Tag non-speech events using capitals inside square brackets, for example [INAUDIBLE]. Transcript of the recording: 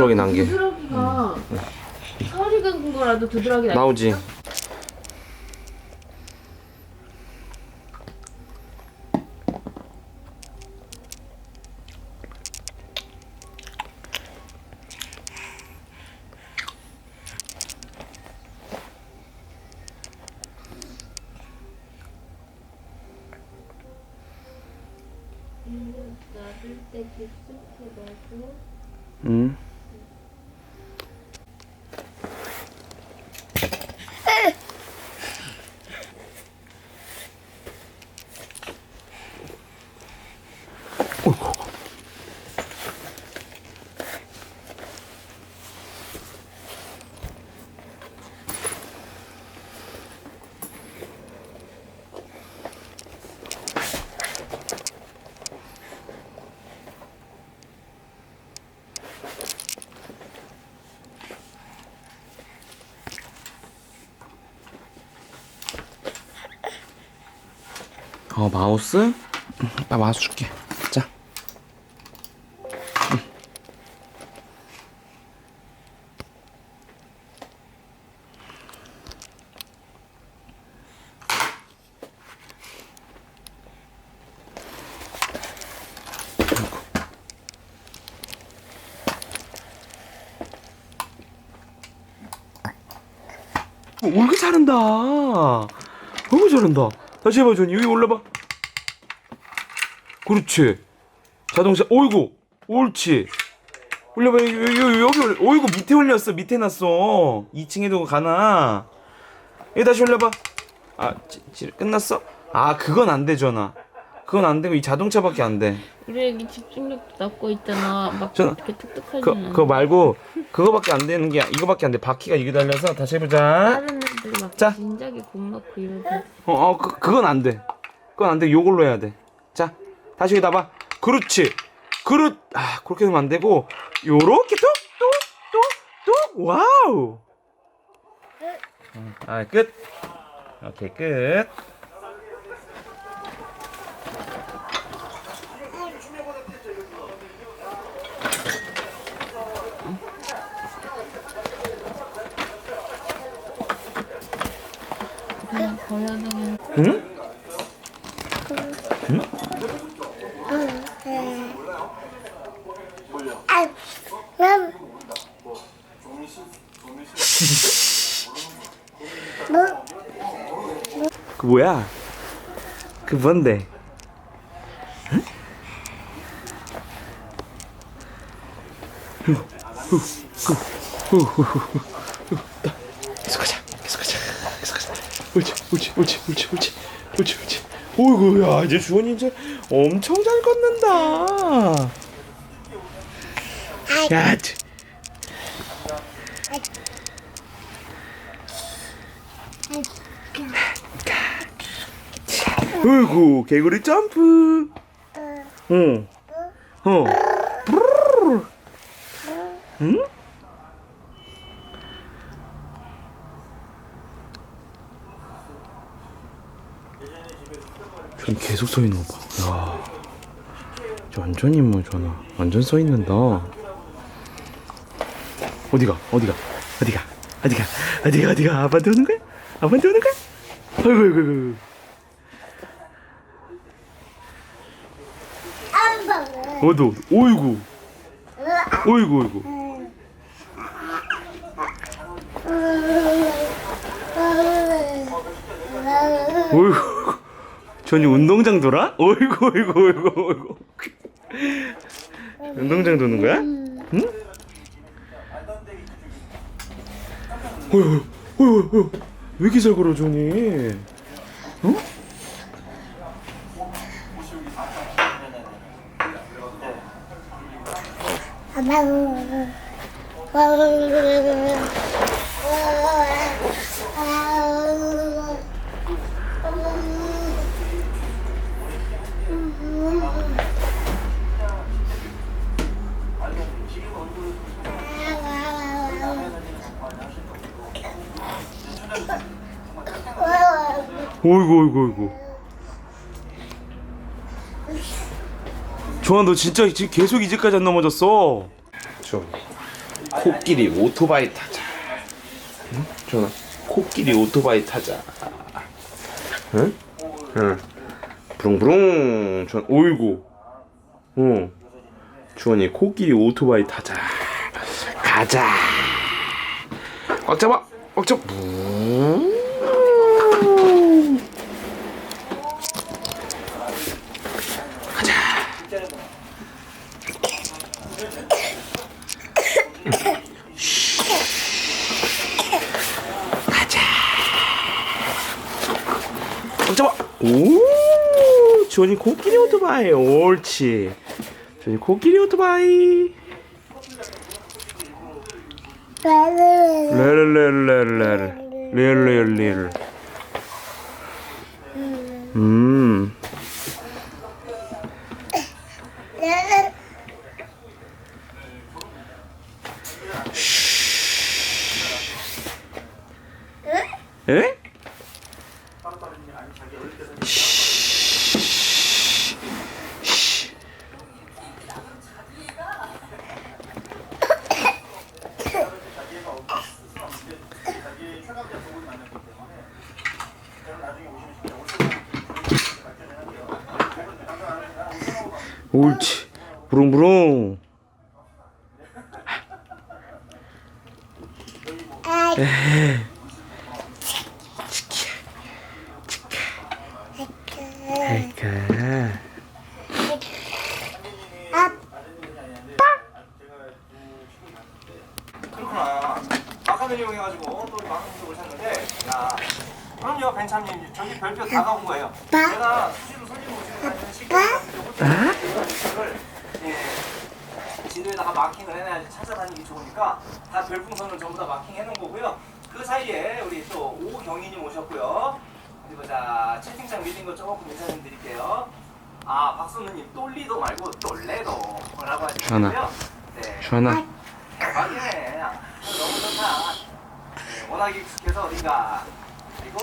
두드러기 난 게. 두드러기가 서리 간 거라도 두드러기 나. 나오지. 놔 어 마우스? 응, 나 마우스 줄게. 자. 응. 어, 올게 잘한다. 어우 잘한다. 다시 해봐 전이 여기 올라봐. 그렇지. 자동차. 어이구. 옳지. 올려봐 여기 여기 여기, 올려. 어이구 밑에 올렸어. 밑에 놨어. 2층에도 가나. 여기 다시 올려봐. 아 지, 지, 끝났어? 아 그건 안돼 전화. 그건 안 되고 이 자동차밖에 안 돼. 우리 애기 집중력도 낮고 있잖아. 막 저는 이렇게 뚝뚝하지 그. 그거 말고 그거밖에 안 되는 게 이거밖에 안 돼. 바퀴가 이게 달려서 다시 해보자. 다른 애들 막 자. 진작에 공 넣고 이러고. 어, 어, 그, 그건 안 돼. 그건 안 돼. 요걸로 해야 돼. 자, 다시 여기다 봐. 그렇지. 그렇, 아, 그렇게 하면 안 되고, 요렇게 뚝, 뚝, 뚝, 뚝, 와우. 음, 아, 끝. 오케이, 끝. 그냥 버려두면 응? 그 뭐야? 그 뭔데? 응? 후, 후, 후, 후, 후, 후, 후, 후. 나, 계속 가자, 계속 가자, 계속 가자. 옳지, 옳지, 옳지, 옳지, 옳지, 옳지, 옳지. 어이구, 야, 이제 주원이 이제 엄청 잘 걷는다. 야, 치. 어이구, 개구리 점프. 응. 어. 브르르르. 응? 전 계속 서 있는 거 봐. 야. 저 완전히 뭐 전화 완전 서 있는다. 어디가? 어디가? 어디가? 어디가? 어디가? 어디가? 아빠한테 오는 거야? 아빠한테 오는 거야? 아이고 아이고 아이고. 어디? 어이구. 어이구 어이구. 어이구. 전이 운동장 돌아? [LAUGHS] 어이구 어이구 어이구 어이구. 운동장 도는 거야? 응? 어이구 어이구 어이구. 왜 이렇게 잘 걸어 전이? 어? 어이구 어이구 어이구. 조아 너 진짜 지금 계속 이제까지 안 넘어졌어. 저 코끼리 오토바이 타자. 응? 전화. 코끼리 오토바이 타자. 응? 응. 부릉부릉. 전 오이고. 어. 주원이 코끼리 오토바이 타자. 가자. 꽉 잡아. 꽉 잡아. 부. 꽉 잡아. 오. 주원이 코끼리 오토바이. 옳지. 주원이 코끼리 오토바이. 레르레르레르 레르레 옳지 부릉부릉 아이가 그렇구나. 아까도 이용해가지고 또 방송도 오셨는데, 야, 그럼요, 벤참님. 저기 별표 다 가본 거예요. 제가 수시로 손님 모시고 다니 는 시기를 예, 지도에다가 마킹을 해놔야지 찾아다니기 좋으니까 다 별풍선을 전부 다 마킹해 놓은 거고요. 그 사이에 우리 또 오경희님 오셨고요. 그리고 자 채팅창 밀린 거 조금 인사 좀 드릴게요. 아 박선우님 똘리도 말고 똘레도라고 하시고요. 네. 주하나 대박이네. 너무 좋다. 네, 워낙 익숙해서 우리가